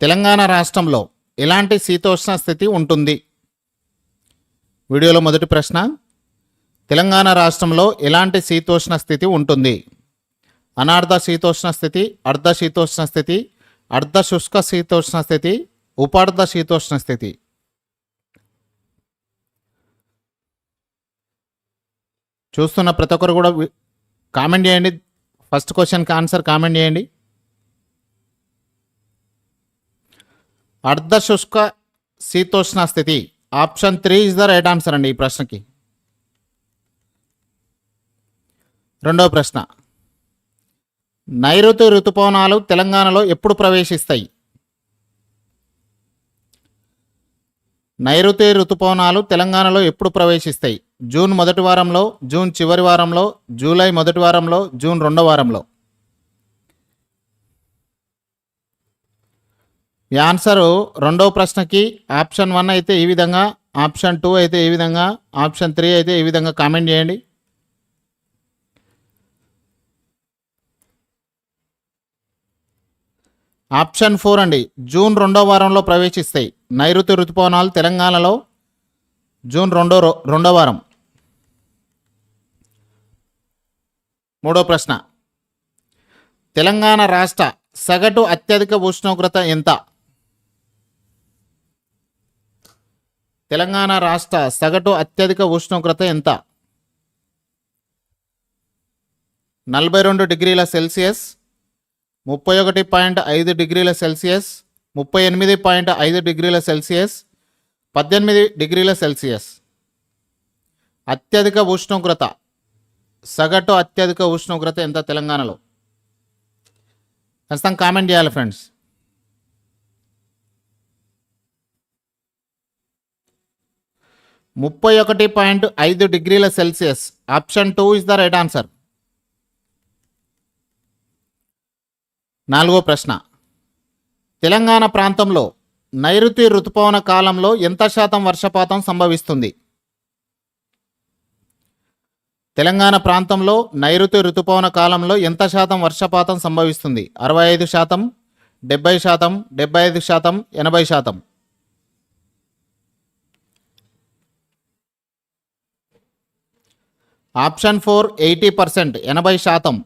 తెలంగాణ రాష్ట్రంలో ఎలాంటి శీతోష్ణ స్థితి ఉంటుంది? వీడియోలో మొదటి ప్రశ్న తెలంగాణ రాష్ట్రంలో ఎలాంటి శీతోష్ణ స్థితి ఉంటుంది? అనార్ధ శీతోష్ణ స్థితి అర్ధ శీతోష్ణ స్థితి అర్ధ శుష్క శీతోష్ణ స్థితి ఉపార్ధ శీతోష్ణ స్థితి. చూస్తున్న ప్రతి ఒక్కరు కూడా కామెంట్ చేయండి. ఫస్ట్ క్వశ్చన్కి ఆన్సర్ కామెంట్ చేయండి. అర్ధ శుష్క శీతోష్ణ స్థితి option three is the right answer అండి ఈ ప్రశ్నకి. రెండవ ప్రశ్న. నైరుతి ఋతుపవనాలు తెలంగాణలో ఎప్పుడు ప్రవేశిస్తాయి? నైరుతి ఋతుపవనాలు తెలంగాణలో ఎప్పుడు ప్రవేశిస్తాయి? జూన్ మొదటి వారంలో జూన్ చివరి వారంలో జూలై మొదటి వారంలో జూన్ రెండో వారంలో. ఈ ఆన్సరు రెండవ ప్రశ్నకి ఆప్షన్ వన్ అయితే ఈ విధంగా ఆప్షన్ టూ అయితే ఈ విధంగా ఆప్షన్ త్రీ అయితే ఈ విధంగా కామెంట్ చేయండి. ఆప్షన్ ఫోర్ అండి. జూన్ రెండో వారంలో ప్రవేశిస్తాయి నైరుతి ఋతుపవనాలు తెలంగాణలో జూన్ రెండో రో- రెండో వారం. మూడో ప్రశ్న. తెలంగాణ రాష్ట్ర సగటు అత్యధిక ఉష్ణోగ్రత ఎంత? తెలంగాణ రాష్ట్ర సగటు అత్యధిక ఉష్ణోగ్రత ఎంత? నలభై రెండు డిగ్రీల సెల్సియస్ ముప్పై ఒకటి పాయింట్ ఐదు డిగ్రీల సెల్సియస్ ముప్పై ఎనిమిది పాయింట్ ఐదు డిగ్రీల సెల్సియస్ పద్దెనిమిది డిగ్రీల సెల్సియస్. అత్యధిక ఉష్ణోగ్రత సగటు అత్యధిక ఉష్ణోగ్రత ఎంత తెలంగాణలో? ఖచ్చితంగా కామెంట్ చేయాలి ఫ్రెండ్స్. ముప్పై ఒకటి పాయింట్ ఐదు డిగ్రీల Celsius. Option two is the right answer. నాలుగో ప్రశ్న. తెలంగాణ ప్రాంతంలో నైరుతి ఋతుపవన కాలంలో ఎంత శాతం వర్షపాతం సంభవిస్తుంది? తెలంగాణ ప్రాంతంలో నైరుతి ఋతుపవన కాలంలో ఎంత శాతం వర్షపాతం సంభవిస్తుంది? అరవై ఐదు శాతం డెబ్బై శాతం డెబ్బై ఐదు శాతం ఎనభై శాతం. ఆప్షన్ ఫోర్ ఎయిటీ పర్సెంట్ ఎనభై శాతం.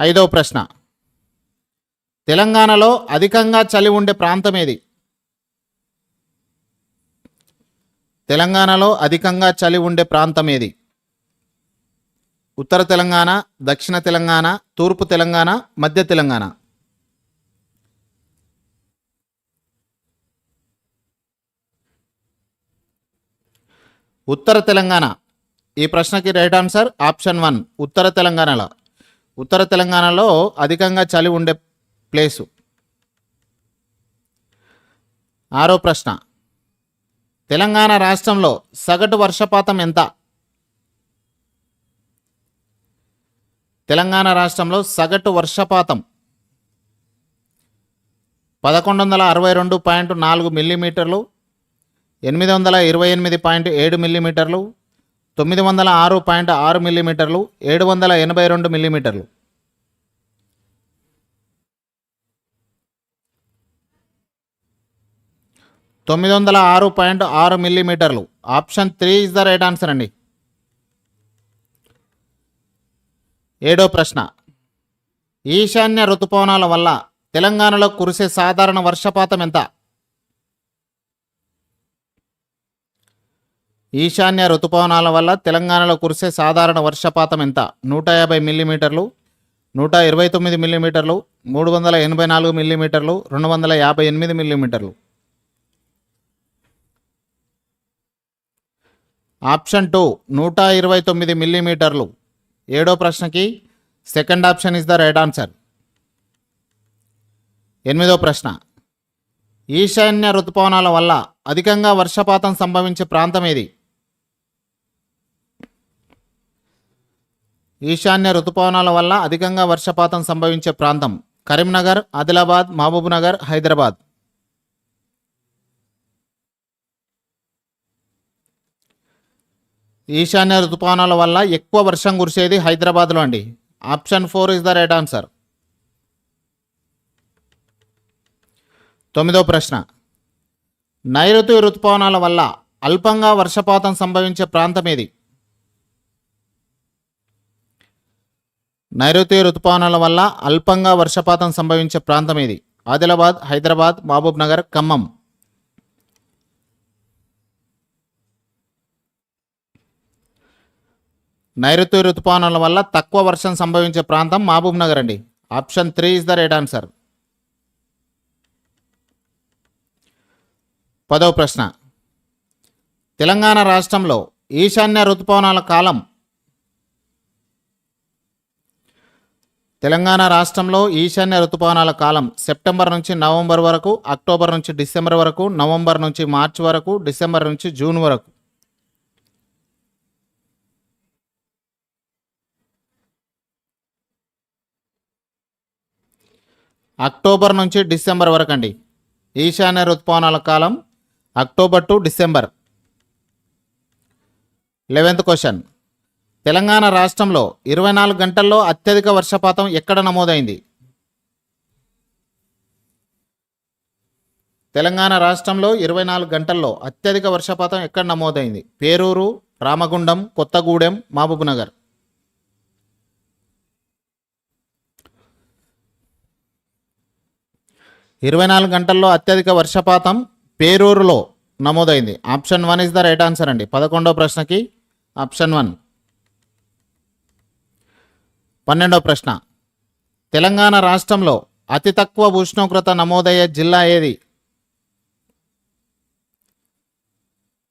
ఐదవ ప్రశ్న. తెలంగాణలో అధికంగా చలి ఉండే ప్రాంతం ఏది? తెలంగాణలో అధికంగా చలి ఉండే ప్రాంతం ఏది? ఉత్తర తెలంగాణ దక్షిణ తెలంగాణ తూర్పు తెలంగాణ మధ్య తెలంగాణ. ఉత్తర తెలంగాణ. ఈ ప్రశ్నకి రైట్ ఆన్సర్ ఆప్షన్ వన్ ఉత్తర తెలంగాణలో. ఉత్తర తెలంగాణలో అధికంగా చలి ఉండే ప్లేసు. ఆరో ప్రశ్న. తెలంగాణ రాష్ట్రంలో సగటు వర్షపాతం ఎంత? తెలంగాణ రాష్ట్రంలో సగటు వర్షపాతం పదకొండు వందల అరవై రెండు పాయింట్ నాలుగు మిల్లీమీటర్లు ఎనిమిది వందల ఇరవై ఎనిమిది పాయింట్ ఏడు మిల్లీమీటర్లు తొమ్మిది వందల ఆరు పాయింట్ ఆరు మిల్లీమీటర్లు ఏడు వందల ఎనభై రెండు మిల్లీమీటర్లు. తొమ్మిది వందల ఆరు పాయింట్ ఆరు మిల్లీమీటర్లు. Option three is the right answer అండి. ఏడో ప్రశ్న. ఈశాన్య ఋతుపవనాల వల్ల తెలంగాణలో కురిసే సాధారణ వర్షపాతం ఎంత? ఈశాన్య ఋతుపవనాల వల్ల తెలంగాణలో కురిసే సాధారణ వర్షపాతం ఎంత? నూట యాభై మిల్లీమీటర్లు నూట ఇరవై తొమ్మిది మిల్లీమీటర్లు మూడు వందల ఎనభై నాలుగు మిల్లీమీటర్లు రెండు వందల యాభై ఎనిమిది మిల్లీమీటర్లు. ఆప్షన్ టూ నూట ఇరవై తొమ్మిది మిల్లీమీటర్లు. ఏడో ప్రశ్నకి second option is the right answer. ఎనిమిదో ప్రశ్న. ఈశాన్య ఋతుపవనాల వల్ల అధికంగా వర్షపాతం సంభవించే ప్రాంతం ఏది? ఈశాన్య రుతుపవనాల వల్ల అధికంగా వర్షపాతం సంభవించే ప్రాంతం కరీంనగర్ ఆదిలాబాద్ మహబూబ్నగర్ హైదరాబాద్. ఈశాన్య రుతుపవనాల వల్ల ఎక్కువ వర్షం కురిసేది హైదరాబాద్లో అండి. Option four is the right answer. తొమ్మిదో ప్రశ్న. నైరుతి రుతుపవనాల వల్ల అల్పంగా వర్షపాతం సంభవించే ప్రాంతం ఏది? నైరుతి ఋతుపవనాల వల్ల అల్పంగా వర్షపాతం సంభవించే ప్రాంతం ఇది. ఆదిలాబాద్ హైదరాబాద్ మహబూబ్ నగర్ ఖమ్మం. నైరుతి ఋతుపవనాల వల్ల తక్కువ వర్షం సంభవించే ప్రాంతం మహబూబ్ నగర్ అండి. Option three is the right answer. పదవ ప్రశ్న. తెలంగాణ రాష్ట్రంలో ఈశాన్య ఋతుపవనాల కాలం తెలంగాణ రాష్ట్రంలో ఈశాన్య ఋతుపవనాల కాలం సెప్టెంబర్ నుంచి నవంబర్ వరకు అక్టోబర్ నుంచి డిసెంబర్ వరకు నవంబర్ నుంచి మార్చి వరకు డిసెంబర్ నుంచి జూన్ వరకు. అక్టోబర్ నుంచి డిసెంబర్ వరకు అండి ఈశాన్య ఋతుపవనాల కాలం October to December. Eleventh question. Telangana రాష్ట్రంలో ఇరవై నాలుగు గంటల్లో అత్యధిక వర్షపాతం ఎక్కడ నమోదైంది? తెలంగాణ రాష్ట్రంలో ఇరవై నాలుగు గంటల్లో అత్యధిక వర్షపాతం ఎక్కడ నమోదైంది? పేరూరు రామగుండం కొత్తగూడెం మహబూబ్నగర్. ఇరవై నాలుగు గంటల్లో అత్యధిక వర్షపాతం పేరూరులో నమోదైంది. Option one is the right answer అండి. పదకొండవ ప్రశ్నకి ఆప్షన్ వన్. పన్నెండవ ప్రశ్న. తెలంగాణ రాష్ట్రంలో అతి తక్కువ ఉష్ణోగ్రత నమోదయ్యే జిల్లా ఏది?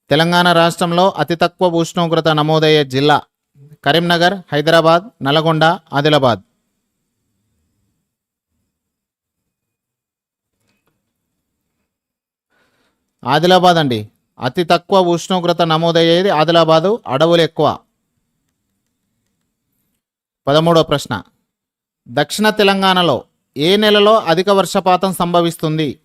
తెలంగాణ రాష్ట్రంలో అతి తక్కువ ఉష్ణోగ్రత నమోదయ్యే జిల్లా కరీంనగర్ హైదరాబాద్ నల్గొండ ఆదిలాబాద్. ఆదిలాబాద్ అండి. అతి తక్కువ ఉష్ణోగ్రత నమోదయ్యేది ఆదిలాబాదు అడవులు ఎక్కువ. పదమూడవ ప్రశ్న. దక్షిణ తెలంగాణలో ఏ నెలలో అధిక వర్షపాతం సంభవిస్తుంది?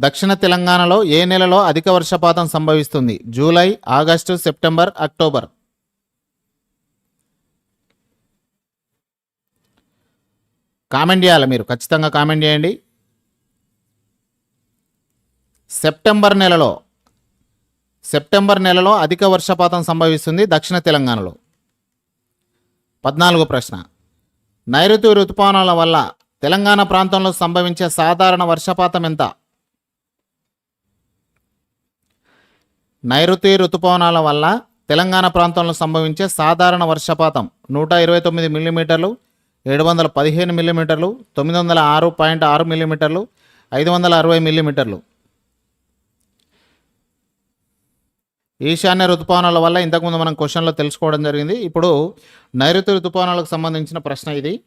దక్షిణ తెలంగాణలో ఏ నెలలో అధిక వర్షపాతం సంభవిస్తుంది? July August September October. Comment చేయాలి మీరు. ఖచ్చితంగా కామెంట్ చేయండి. సెప్టెంబర్ నెలలో సెప్టెంబర్ నెలలో అధిక వర్షపాతం సంభవిస్తుంది దక్షిణ తెలంగాణలో. పద్నాలుగు ప్రశ్న. నైరుతి ఋతుపవనాల వల్ల తెలంగాణ ప్రాంతంలో సంభవించే సాధారణ వర్షపాతం ఎంత? నైరుతి ఋతుపవనాల వల్ల తెలంగాణ ప్రాంతంలో సంభవించే సాధారణ వర్షపాతం నూట ఇరవై తొమ్మిది మిల్లీమీటర్లు ఏడు వందల పదిహేను మిల్లీమీటర్లు తొమ్మిది వందల ఆరు పాయింట్ ఆరు మిల్లీమీటర్లు ఐదు వందల అరవై మిల్లీమీటర్లు. ఈశాన్య ఋతుపవనాల వల్ల ఇంతకుముందు మనం క్వశ్చన్లో తెలుసుకోవడం జరిగింది. ఇప్పుడు నైరుతి ఋతుపవనాలకు సంబంధించిన ప్రశ్న ఇది.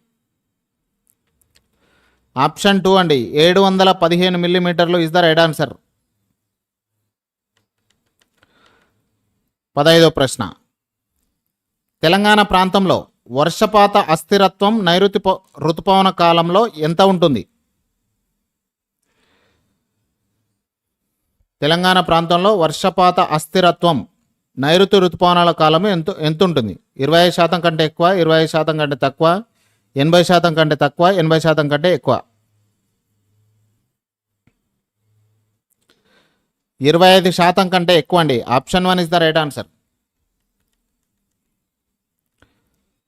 ఆప్షన్ టూ అండి. ఏడు వందల పదిహేను మిల్లీమీటర్లు ఇస్ ద రైట్ ఆన్సర్. పదహైదో ప్రశ్న. తెలంగాణ ప్రాంతంలో వర్షపాత అస్థిరత్వం నైరుతి ప- ఋతుపవన కాలంలో ఎంత ఉంటుంది? తెలంగాణ ప్రాంతంలో వర్షపాత అస్థిరత్వం నైరుతి ఋతుపవనాల కాలం ఎంత ఎంతుంటుంది? ఇరవై ఐదు శాతం కంటే ఎక్కువ ఇరవై శాతం కంటే తక్కువ ఎనభై శాతం కంటే తక్కువ ఎనభై శాతం కంటే ఎక్కువ? ఇరవై ఐదు శాతం కంటే ఎక్కువ అండి. Option one is the right answer.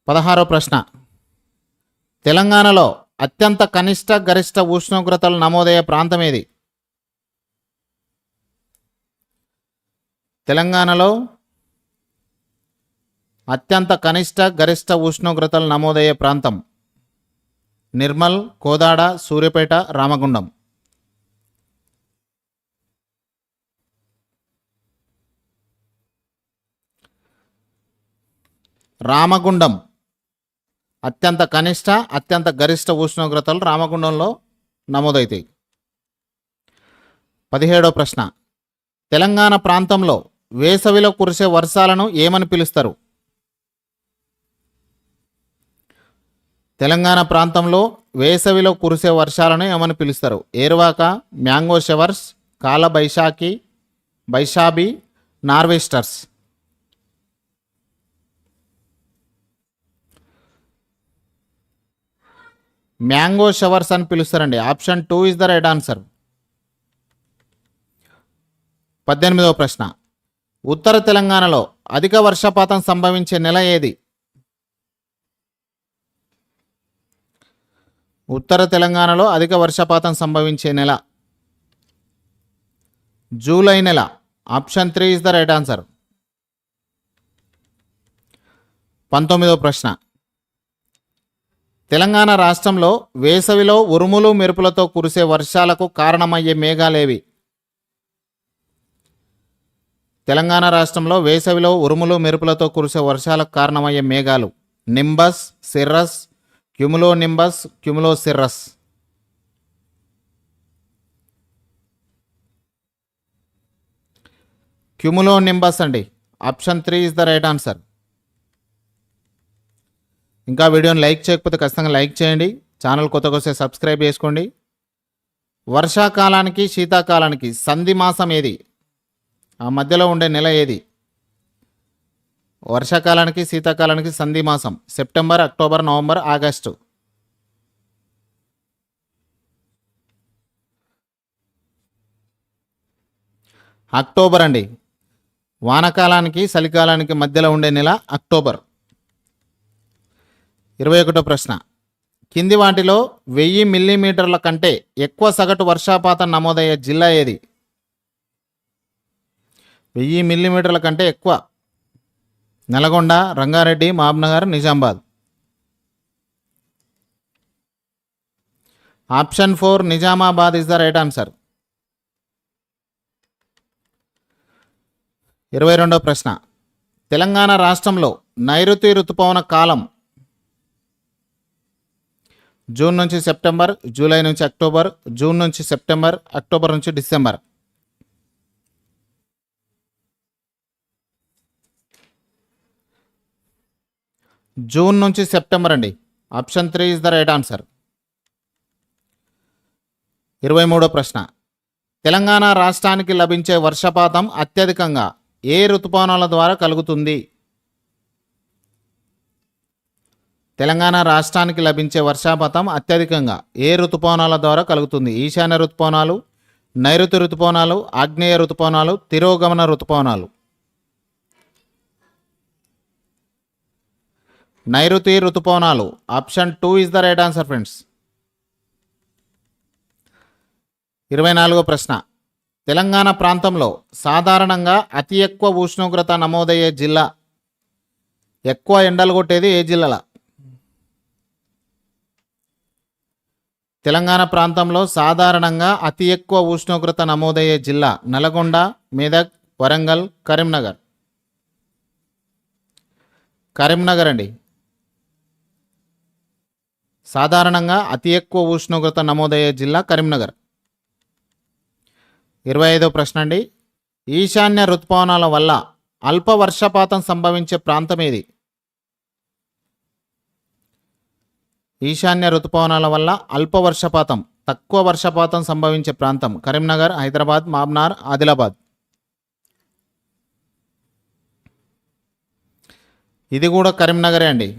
పదహారో ప్రశ్న. తెలంగాణలో అత్యంత కనిష్ట గరిష్ట ఉష్ణోగ్రతలు నమోదయ్యే ప్రాంతం ఏది? తెలంగాణలో అత్యంత కనిష్ట గరిష్ట ఉష్ణోగ్రతలు నమోదయ్యే ప్రాంతం నిర్మల్ కోదాడ సూర్యపేట రామగుండం. రామగుండం. అత్యంత కనిష్ట అత్యంత గరిష్ట ఉష్ణోగ్రతలు రామగుండంలో నమోదవుతాయి పదిహేడో ప్రశ్న. తెలంగాణ ప్రాంతంలో వేసవిలో కురిసే వర్షాలను ఏమని పిలుస్తారు? తెలంగాణ ప్రాంతంలో వేసవిలో కురిసే వర్షాలను ఏమని పిలుస్తారు? ఏర్వాక mango showers Kal Baisakhi Baisakhi norwesters. Mango showers అని పిలుస్తారండి. Option two is the right answer. పద్దెనిమిదవ ప్రశ్న. ఉత్తర తెలంగాణలో అధిక వర్షపాతం సంభవించే నెల ఏది? ఉత్తర తెలంగాణలో అధిక వర్షపాతం సంభవించే నెల. జూలై నెల. Option three is the right answer. పంతొమ్మిదవ ప్రశ్న. తెలంగాణ రాష్ట్రంలో వేసవిలో ఉరుములు మెరుపులతో కురిసే వర్షాలకు కారణమయ్యే మేఘాలేవి? తెలంగాణ రాష్ట్రంలో వేసవిలో ఉరుములు మెరుపులతో కురిసే వర్షాలకు కారణమయ్యే మేఘాలు. Nimbus cirrus cumulonimbus cumulo cirrus. Cumulonimbus అండి. Option three is the right answer. ఇంకా వీడియోని లైక్ చేయకపోతే ఖచ్చితంగా లైక్ చేయండి. ఛానల్ కొత్తగా వస్తే సబ్స్క్రైబ్ చేసుకోండి. వర్షాకాలానికి శీతాకాలానికి సంధి మాసం ఏది? ఆ మధ్యలో ఉండే నెల ఏది? వర్షాకాలానికి శీతాకాలానికి సంధి మాసం. September October November August. October అండి. వానకాలానికి చలికాలానికి మధ్యలో ఉండే నెల అక్టోబర్. ఇరవై ఒకటో ప్రశ్న. కింది వాటిలో వెయ్యి మిల్లీమీటర్ల కంటే ఎక్కువ సగటు వర్షపాతం నమోదయ్యే జిల్లా ఏది? వెయ్యి మిల్లీమీటర్ల కంటే ఎక్కువ. Nalgonda Rangareddy Mahabubnagar Nizamabad. Option four Nizamabad is the right answer. ఇరవై రెండవ ప్రశ్న. తెలంగాణ రాష్ట్రంలో నైరుతి ఋతుపవన కాలం జూన్ నుంచి సెప్టెంబర్ జూలై నుంచి అక్టోబర్ జూన్ నుంచి సెప్టెంబర్ అక్టోబర్ నుంచి డిసెంబర్. జూన్ నుంచి సెప్టెంబర్ అండి. Option three is the right answer. ఇరవై మూడో ప్రశ్న. తెలంగాణ రాష్ట్రానికి లభించే వర్షపాతం అత్యధికంగా ఏ ఋతుపవనాల ద్వారా కలుగుతుంది? తెలంగాణ రాష్ట్రానికి లభించే వర్షపాతం అత్యధికంగా ఏ ఋతుపవనాల ద్వారా కలుగుతుంది? ఈశాన్య ఋతుపవనాలు నైరుతి ఋతుపవనాలు ఆగ్నేయ ఋతుపవనాలు తిరోగమన ఋతుపవనాలు. నైరుతి ఋతుపవనాలు. Option two is the right answer friends. ఇరవై నాలుగో ప్రశ్న. తెలంగాణ ప్రాంతంలో సాధారణంగా అతి ఎక్కువ ఉష్ణోగ్రత నమోదయ్యే జిల్లా ఎక్కువ ఎండలు కొట్టేది ఏ జిల్లాల? తెలంగాణ ప్రాంతంలో సాధారణంగా అతి ఎక్కువ ఉష్ణోగ్రత నమోదయ్యే జిల్లా నల్గొండ మెదక్ వరంగల్ కరీంనగర్. కరీంనగర్ అండి. సాధారణంగా అతి ఎక్కువ ఉష్ణోగ్రత నమోదయ్యే జిల్లా కరీంనగర్. ఇరవై ఐదో ప్రశ్న అండి. ఈశాన్య ఋతుపవనాల వల్ల అల్ప వర్షపాతం సంభవించే ప్రాంతం ఏది? ఈశాన్య ఋతుపవనాల వల్ల అల్ప వర్షపాతం తక్కువ వర్షపాతం సంభవించే ప్రాంతం కరీంనగర్ హైదరాబాద్ మాబ్నార్ ఆదిలాబాద్. ఇది కూడా కరీంనగరే అండి.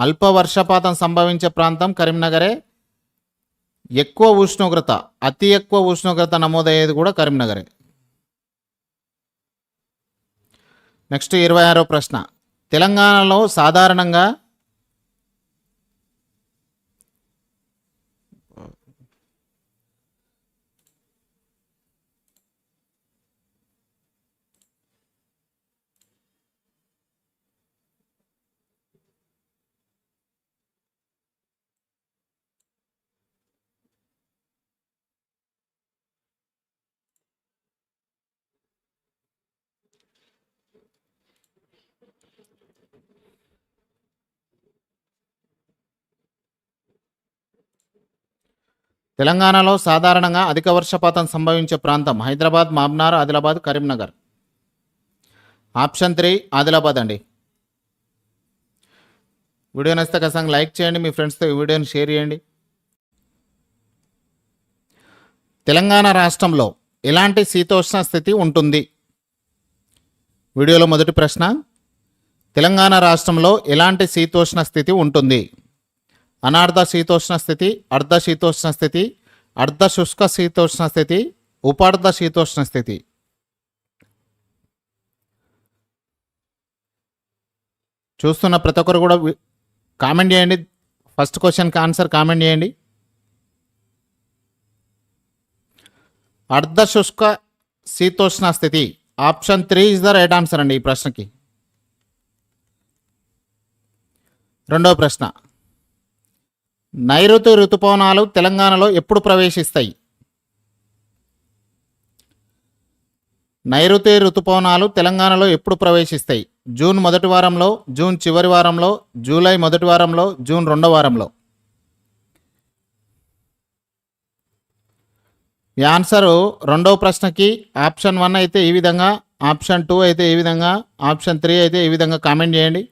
అల్ప వర్షపాతం సంభవించే ప్రాంతం కరీంనగరే. ఎక్కువ ఉష్ణోగ్రత అతి ఎక్కువ ఉష్ణోగ్రత నమోదయ్యేది కూడా కరీంనగరే. నెక్స్ట్ ఇరవై ఆరో ప్రశ్న. తెలంగాణలో సాధారణంగా తెలంగాణలో సాధారణంగా అధిక వర్షపాతం సంభవించే ప్రాంతం హైదరాబాద్ మాబ్నార్ ఆదిలాబాద్ కరీంనగర్. ఆప్షన్ త్రీ ఆదిలాబాద్ అండి. వీడియో నచ్చితే ఖచ్చితంగా లైక్ చేయండి మీ ఫ్రెండ్స్తో ఈ వీడియోని షేర్ చేయండి. తెలంగాణ రాష్ట్రంలో ఎలాంటి శీతోష్ణ స్థితి ఉంటుంది? వీడియోలో మొదటి ప్రశ్న తెలంగాణ రాష్ట్రంలో ఎలాంటి శీతోష్ణ స్థితి ఉంటుంది? అనార్ధ శీతోష్ణ స్థితి అర్ధ శీతోష్ణ స్థితి అర్ధ శుష్క శీతోష్ణ స్థితి ఉపార్ధ శీతోష్ణ స్థితి. చూస్తున్న ప్రతి ఒక్కరు కూడా కామెంట్ చేయండి. ఫస్ట్ క్వశ్చన్కి ఆన్సర్ కామెంట్ చేయండి. అర్ధ శుష్క శీతోష్ణ స్థితి. Option three is the right answer అండి ఈ ప్రశ్నకి. రెండవ ప్రశ్న. నైరుతి ఋతుపవనాలు తెలంగాణలో ఎప్పుడు ప్రవేశిస్తాయి? నైరుతి ఋతుపవనాలు తెలంగాణలో ఎప్పుడు ప్రవేశిస్తాయి? జూన్ మొదటి వారంలో జూన్ చివరి వారంలో జూలై మొదటి వారంలో జూన్ రెండో వారంలో? ఈ ఆన్సరు రెండవ ప్రశ్నకి ఆప్షన్ వన్ అయితే ఈ విధంగా ఆప్షన్ టూ అయితే ఈ విధంగా ఆప్షన్ త్రీ అయితే ఈ విధంగా కామెంట్ చేయండి.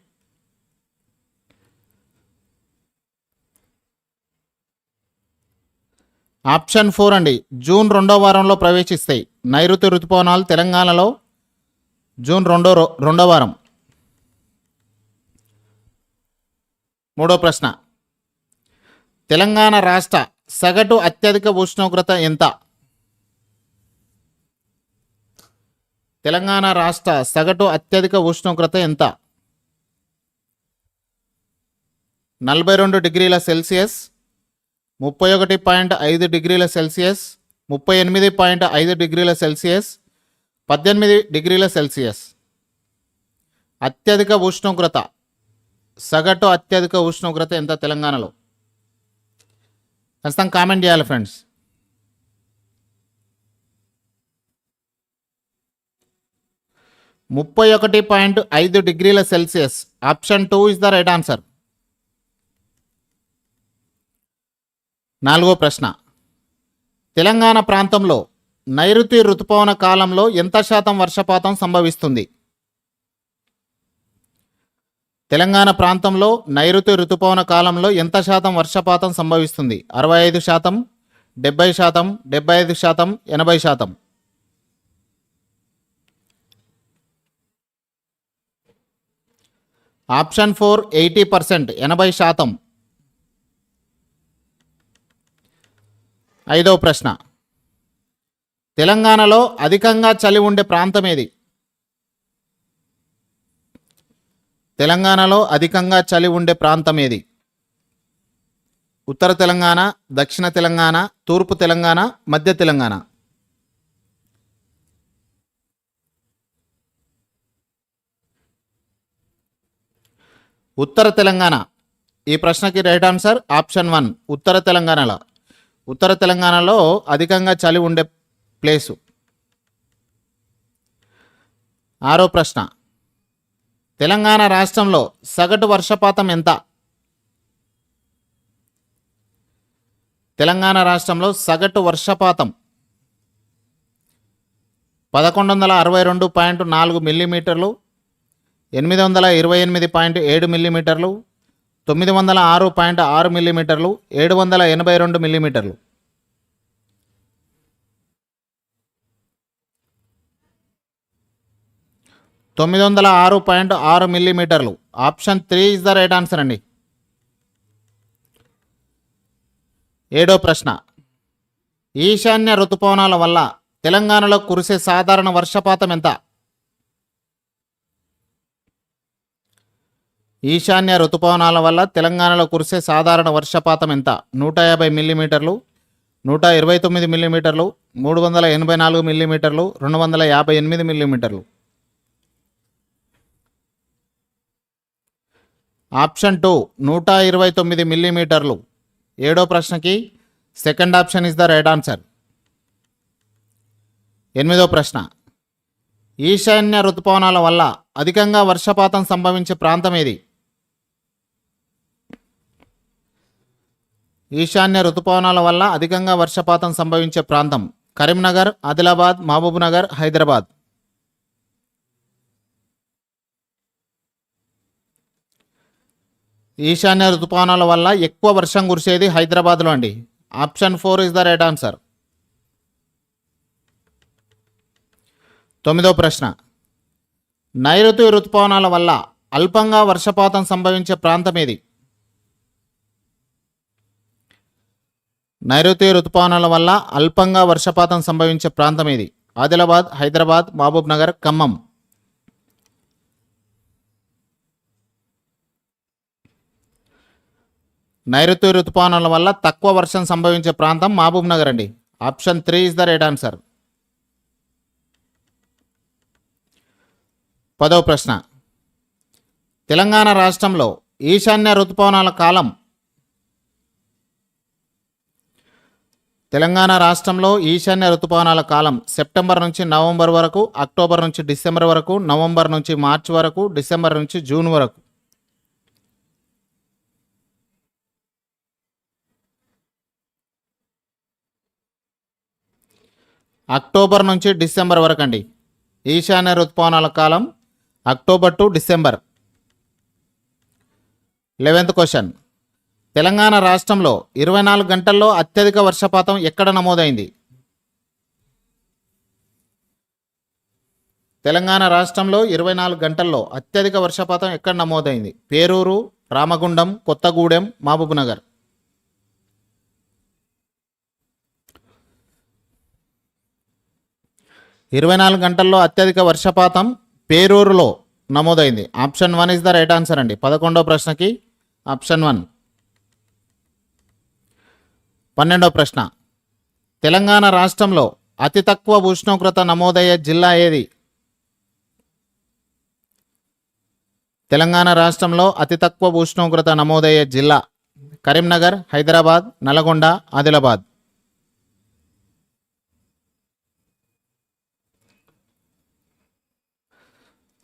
ఆప్షన్ ఫోర్ అండి. జూన్ రెండో వారంలో ప్రవేశిస్తాయి నైరుతి ఋతుపవనాలు తెలంగాణలో జూన్ రెండో రో- రెండో వారం. మూడో ప్రశ్న. తెలంగాణ రాష్ట్ర సగటు అత్యధిక ఉష్ణోగ్రత ఎంత? తెలంగాణ రాష్ట్ర సగటు అత్యధిక ఉష్ణోగ్రత ఎంత? నలభై రెండు డిగ్రీల సెల్సియస్ ముప్పై ఒకటి పాయింట్ ఐదు డిగ్రీల సెల్సియస్ ముప్పై ఎనిమిది పాయింట్ ఐదు డిగ్రీల సెల్సియస్ పద్దెనిమిది డిగ్రీల సెల్సియస్. అత్యధిక ఉష్ణోగ్రత సగటు అత్యధిక ఉష్ణోగ్రత ఎంత తెలంగాణలో? ఖచ్చితంగా కామెంట్ చేయాలి ఫ్రెండ్స్. ముప్పై ఒకటి పాయింట్ ఐదు డిగ్రీల Celsius. Option two is the right answer. నాలుగో ప్రశ్న. తెలంగాణ ప్రాంతంలో నైరుతి ఋతుపవన కాలంలో ఎంత శాతం వర్షపాతం సంభవిస్తుంది? తెలంగాణ ప్రాంతంలో నైరుతి ఋతుపవన కాలంలో ఎంత శాతం వర్షపాతం సంభవిస్తుంది? అరవై ఐదు శాతం డెబ్బై శాతం డెబ్బై ఐదు శాతం ఎనభై శాతం. ఆప్షన్ ఫోర్ ఎయిటీ పర్సెంట్ ఎనభై శాతం. ఐదవ ప్రశ్న. తెలంగాణలో అధికంగా చలి ఉండే ప్రాంతం ఏది? తెలంగాణలో అధికంగా చలి ఉండే ప్రాంతం ఏది? ఉత్తర తెలంగాణ దక్షిణ తెలంగాణ తూర్పు తెలంగాణ మధ్య తెలంగాణ. ఉత్తర తెలంగాణ. ఈ ప్రశ్నకి రైట్ ఆన్సర్ ఆప్షన్ వన్ ఉత్తర తెలంగాణలో. ఉత్తర తెలంగాణలో అధికంగా చలి ఉండే ప్లేసు. ఆరో ప్రశ్న. తెలంగాణ రాష్ట్రంలో సగటు వర్షపాతం ఎంత? తెలంగాణ రాష్ట్రంలో సగటు వర్షపాతం పదకొండు వందల అరవై రెండు పాయింట్ నాలుగు మిల్లీమీటర్లు ఎనిమిది వందల ఇరవై ఎనిమిది పాయింట్ ఏడు మిల్లీమీటర్లు తొమ్మిది వందల ఆరు పాయింట్ ఆరు మిల్లీమీటర్లు ఏడు వందల ఎనభై రెండు మిల్లీమీటర్లు. తొమ్మిది వందల ఆరు పాయింట్ ఆరు మిల్లీమీటర్లు. Option three is the right answer అండి. ఏడో ప్రశ్న. ఈశాన్య ఋతుపవనాల వల్ల తెలంగాణలో కురిసే సాధారణ వర్షపాతం ఎంత? ఈశాన్య ఋతుపవనాల వల్ల తెలంగాణలో కురిసే సాధారణ వర్షపాతం ఎంత? నూట యాభై మిల్లీమీటర్లు నూట ఇరవై తొమ్మిది మిల్లీమీటర్లు మూడు వందల ఎనభై నాలుగు మిల్లీమీటర్లు రెండు వందల యాభై ఎనిమిది మిల్లీమీటర్లు. ఆప్షన్ టూ నూట ఇరవై తొమ్మిది మిల్లీమీటర్లు. ఏడో ప్రశ్నకి second option is the right answer. ఎనిమిదో ప్రశ్న. ఈశాన్య ఋతుపవనాల వల్ల అధికంగా వర్షపాతం సంభవించే ప్రాంతం ఏది? ఈశాన్య ఋతుపవనాల వల్ల అధికంగా వర్షపాతం సంభవించే ప్రాంతం కరీంనగర్ ఆదిలాబాద్ మహబూబ్నగర్ హైదరాబాద్. ఈశాన్య ఋతుపవనాల వల్ల ఎక్కువ వర్షం కురిసేది హైదరాబాద్లో అండి. Option four is the right answer. తొమ్మిదో ప్రశ్న. నైరుతి ఋతుపవనాల వల్ల అల్పంగా వర్షపాతం సంభవించే ప్రాంతం ఏది? నైరుతి రుతుపవనాల వల్ల అల్పంగా వర్షపాతం సంభవించే ప్రాంతం ఇది. ఆదిలాబాద్ హైదరాబాద్ మహబూబ్ నగర్ ఖమ్మం. నైరుతి రుతుపవనాల వల్ల తక్కువ వర్షం సంభవించే ప్రాంతం మహబూబ్ నగర్ అండి. Option three is the right answer. పదవ ప్రశ్న. తెలంగాణ రాష్ట్రంలో ఈశాన్య రుతుపవనాల కాలం తెలంగాణ రాష్ట్రంలో ఈశాన్య రుతుపవనాల కాలం సెప్టెంబర్ నుంచి నవంబర్ వరకు అక్టోబర్ నుంచి డిసెంబర్ వరకు నవంబర్ నుంచి మార్చి వరకు డిసెంబర్ నుంచి జూన్ వరకు. అక్టోబర్ నుంచి డిసెంబర్ వరకు అండి ఈశాన్య రుతుపవనాల కాలం October to December. Eleventh question. Telangana రాష్ట్రంలో ఇరవై నాలుగు గంటల్లో అత్యధిక వర్షపాతం ఎక్కడ నమోదైంది? తెలంగాణ రాష్ట్రంలో ఇరవై నాలుగు గంటల్లో అత్యధిక వర్షపాతం ఎక్కడ నమోదైంది? పేరూరు రామగుండం కొత్తగూడెం మహబూబ్ నగర్ ఇరవై నాలుగు గంటల్లో అత్యధిక వర్షపాతం పేరూరులో నమోదైంది. Option one is the right answer అండి. పదకొండవ ప్రశ్నకి ఆప్షన్ వన్. పన్నెండవ ప్రశ్న. తెలంగాణ రాష్ట్రంలో అతి తక్కువ ఉష్ణోగ్రత నమోదయ్యే జిల్లా ఏది? తెలంగాణ రాష్ట్రంలో అతి తక్కువ ఉష్ణోగ్రత నమోదయ్యే జిల్లా కరీంనగర్ హైదరాబాద్ నల్గొండ ఆదిలాబాద్.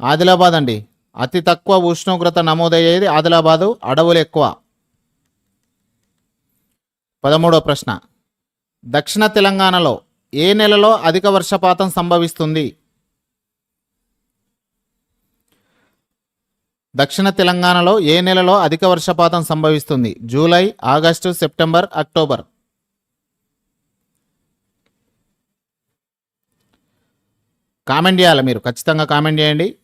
ఆదిలాబాద్ అండి. అతి తక్కువ ఉష్ణోగ్రత నమోదయ్యేది ఆదిలాబాదు అడవులు ఎక్కువ. పదమూడవ ప్రశ్న. దక్షిణ తెలంగాణలో ఏ నెలలో అధిక వర్షపాతం సంభవిస్తుంది? దక్షిణ తెలంగాణలో ఏ నెలలో అధిక వర్షపాతం సంభవిస్తుంది? July August September October. Comment చేయాలి మీరు. ఖచ్చితంగా కామెంట్ చేయండి.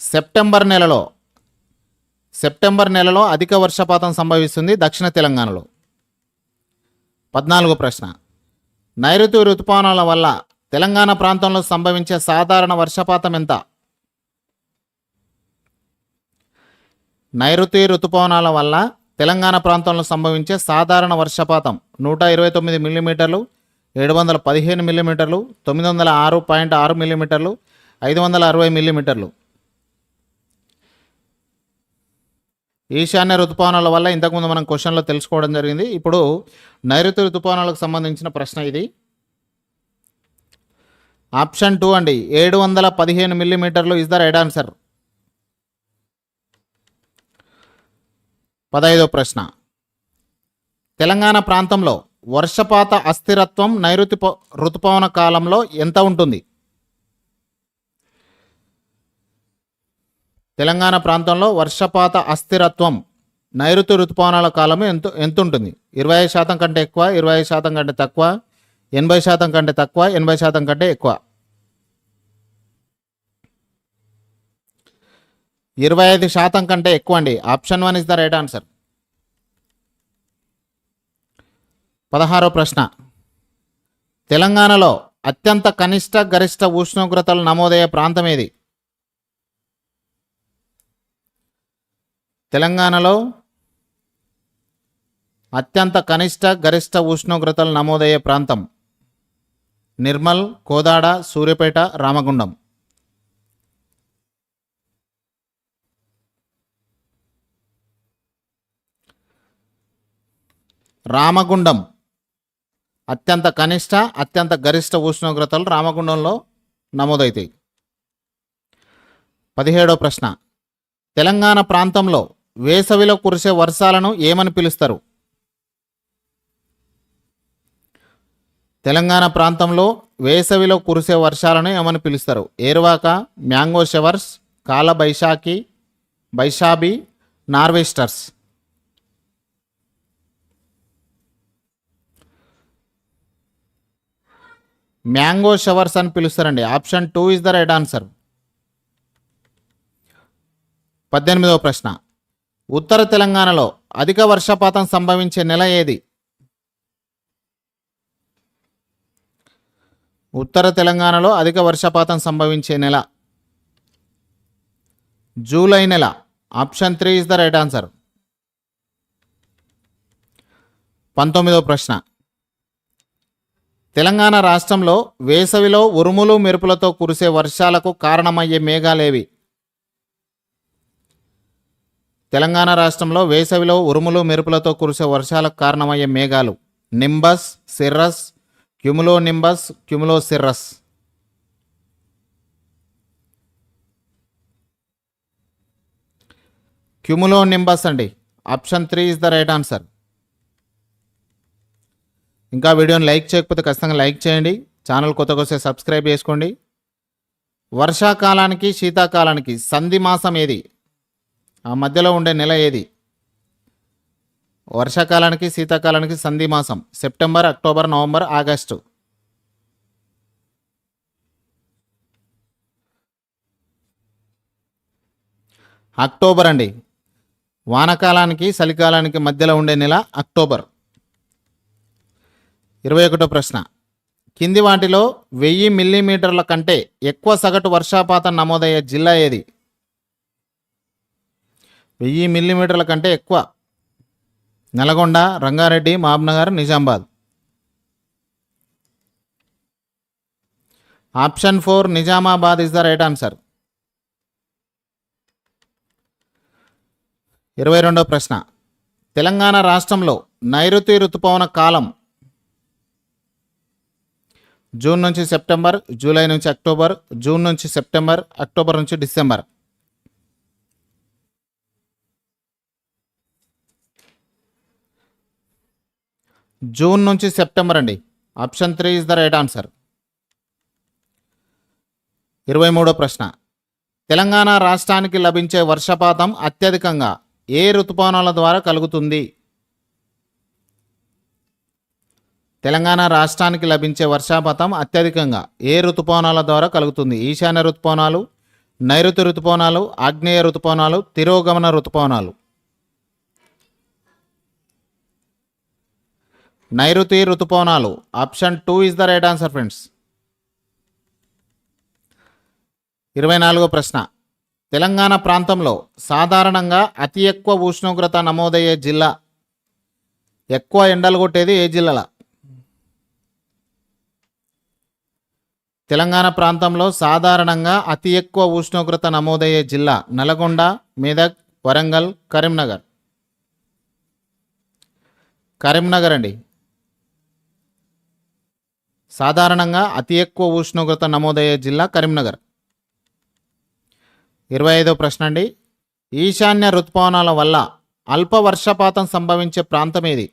సెప్టెంబర్ నెలలో సెప్టెంబర్ నెలలో అధిక వర్షపాతం సంభవిస్తుంది దక్షిణ తెలంగాణలో. పద్నాలుగో ప్రశ్న. నైరుతి ఋతుపవనాల వల్ల తెలంగాణ ప్రాంతంలో సంభవించే సాధారణ వర్షపాతం ఎంత? నైరుతి ఋతుపవనాల వల్ల తెలంగాణ ప్రాంతంలో సంభవించే సాధారణ వర్షపాతం నూట ఇరవై తొమ్మిది మిల్లీమీటర్లు ఏడు వందల పదిహేను మిల్లీమీటర్లు తొమ్మిది వందల ఆరు పాయింట్ ఆరు మిల్లీమీటర్లు ఐదు వందల అరవై మిల్లీమీటర్లు. ఈశాన్య ఋతుపవనాల వల్ల ఇంతకుముందు మనం క్వశ్చన్లో తెలుసుకోవడం జరిగింది. ఇప్పుడు నైరుతి ఋతుపవనాలకు సంబంధించిన ప్రశ్న ఇది. ఆప్షన్ టూ అండి. ఏడు వందల పదిహేను మిల్లీమీటర్లు ఇస్ ద రైట్ ఆన్సర్. పదహైదో ప్రశ్న. తెలంగాణ ప్రాంతంలో వర్షపాత అస్థిరత్వం నైరుతి ప- ఋతుపవన కాలంలో ఎంత ఉంటుంది? తెలంగాణ ప్రాంతంలో వర్షపాత అస్థిరత్వం నైరుతి ఋతుపవనాల కాలం ఎంత ఎంతుంటుంది? ఇరవై ఐదు శాతం కంటే ఎక్కువ ఇరవై ఐదు శాతం కంటే తక్కువ ఎనభై శాతం కంటే తక్కువ ఎనభై శాతం కంటే ఎక్కువ? ఇరవై ఐదు శాతం కంటే ఎక్కువ అండి. Option one is the right answer. పదహారో ప్రశ్న. తెలంగాణలో అత్యంత కనిష్ట గరిష్ట ఉష్ణోగ్రతలు నమోదయ్యే ప్రాంతం ఏది? తెలంగాణలో అత్యంత కనిష్ట గరిష్ట ఉష్ణోగ్రతలు నమోదయ్యే ప్రాంతం నిర్మల్ కోదాడ సూర్యపేట రామగుండం. రామగుండం. అత్యంత కనిష్ట అత్యంత గరిష్ట ఉష్ణోగ్రతలు రామగుండంలో నమోదవుతాయి పదిహేడో ప్రశ్న. తెలంగాణ ప్రాంతంలో వేసవిలో కురిసే వర్షాలను ఏమని పిలుస్తారు? తెలంగాణ ప్రాంతంలో వేసవిలో కురిసే వర్షాలను ఏమని పిలుస్తారు? ఏరువాక mango showers Kal Baisakhi బైషాబి norwesters. Mango showers అని పిలుస్తారండి. Option two is the right answer. పద్దెనిమిదవ ప్రశ్న. ఉత్తర తెలంగాణలో అధిక వర్షపాతం సంభవించే నెల ఏది? ఉత్తర తెలంగాణలో అధిక వర్షపాతం సంభవించే నెల. జూలై నెల. Option three is the right answer. పంతొమ్మిదో ప్రశ్న. తెలంగాణ రాష్ట్రంలో వేసవిలో ఉరుములు మెరుపులతో కురిసే వర్షాలకు కారణమయ్యే మేఘాలేవి? తెలంగాణ రాష్ట్రంలో వేసవిలో ఉరుములు మెరుపులతో కురిసే వర్షాలకు కారణమయ్యే మేఘాలు. Nimbus cirrus cumulonimbus cumulo cirrus. Cumulonimbus అండి. Option three is the right answer. ఇంకా వీడియోని లైక్ చేయకపోతే ఖచ్చితంగా లైక్ చేయండి. ఛానల్ కొత్తగా వస్తే సబ్స్క్రైబ్ చేసుకోండి. వర్షాకాలానికి శీతాకాలానికి సంధి మాసం ఏది? ఆ మధ్యలో ఉండే నెల ఏది? వర్షాకాలానికి శీతాకాలానికి సంధి మాసం. September October November August. October అండి. వానకాలానికి చలికాలానికి మధ్యలో ఉండే నెల అక్టోబర్. ఇరవై ఒకటో ప్రశ్న. కింది వాటిలో వెయ్యి మిల్లీమీటర్ల కంటే ఎక్కువ సగటు వర్షపాతం నమోదయ్యే జిల్లా ఏది? వెయ్యి మిల్లీమీటర్ల కంటే ఎక్కువ. Nalgonda Rangareddy Mahabubnagar Nizamabad. Option four Nizamabad is the right answer. ఇరవై రెండో ప్రశ్న. తెలంగాణ రాష్ట్రంలో నైరుతి ఋతుపవన కాలం జూన్ నుంచి సెప్టెంబర్ జూలై నుంచి అక్టోబర్ జూన్ నుంచి సెప్టెంబర్ అక్టోబర్ నుంచి డిసెంబర్. జూన్ నుంచి సెప్టెంబర్ అండి. Option three is the right answer. ఇరవై మూడో ప్రశ్న. తెలంగాణ రాష్ట్రానికి లభించే వర్షపాతం అత్యధికంగా ఏ ఋతుపవనాల ద్వారా కలుగుతుంది? తెలంగాణ రాష్ట్రానికి లభించే వర్షపాతం అత్యధికంగా ఏ ఋతుపవనాల ద్వారా కలుగుతుంది? ఈశాన్య ఋతుపవనాలు నైరుతి ఋతుపవనాలు ఆగ్నేయ ఋతుపవనాలు తిరోగమన ఋతుపవనాలు. నైరుతి ఋతుపవనాలు. Option two is the right answer friends. ఇరవై నాలుగో ప్రశ్న. తెలంగాణ ప్రాంతంలో సాధారణంగా అతి ఎక్కువ ఉష్ణోగ్రత నమోదయ్యే జిల్లా ఎక్కువ ఎండలు కొట్టేది ఏ జిల్లాల? తెలంగాణ ప్రాంతంలో సాధారణంగా అతి ఎక్కువ ఉష్ణోగ్రత నమోదయ్యే జిల్లా నల్గొండ మెదక్ వరంగల్ కరీంనగర్. కరీంనగర్ అండి. సాధారణంగా అతి ఎక్కువ ఉష్ణోగ్రత నమోదయ్యే జిల్లా కరీంనగర్. ఇరవై ఐదో ప్రశ్న అండి. ఈశాన్య ఋతుపవనాల వల్ల అల్ప వర్షపాతం సంభవించే ప్రాంతం ఏది?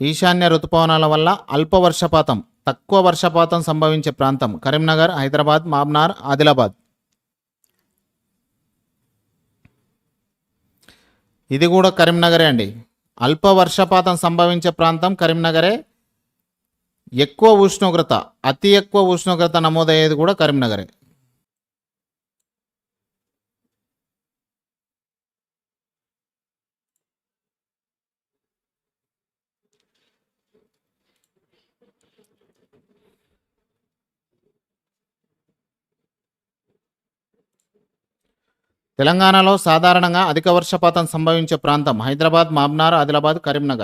ఈశాన్య ఋతుపవనాల వల్ల అల్ప వర్షపాతం తక్కువ వర్షపాతం సంభవించే ప్రాంతం కరీంనగర్ హైదరాబాద్ మాబ్నార్ ఆదిలాబాద్. ఇది కూడా కరీంనగరే అండి. అల్ప వర్షపాతం సంభవించే ప్రాంతం కరీంనగరే. ఎక్కువ ఉష్ణోగ్రత అతి ఎక్కువ ఉష్ణోగ్రత నమోదయ్యేది కూడా కరీంనగరే. తెలంగాణలో సాధారణంగా అధిక వర్షపాతం సంభవించే ప్రాంతం హైదరాబాద్ మాబ్నార్ ఆదిలాబాద్ కరీంనగర్.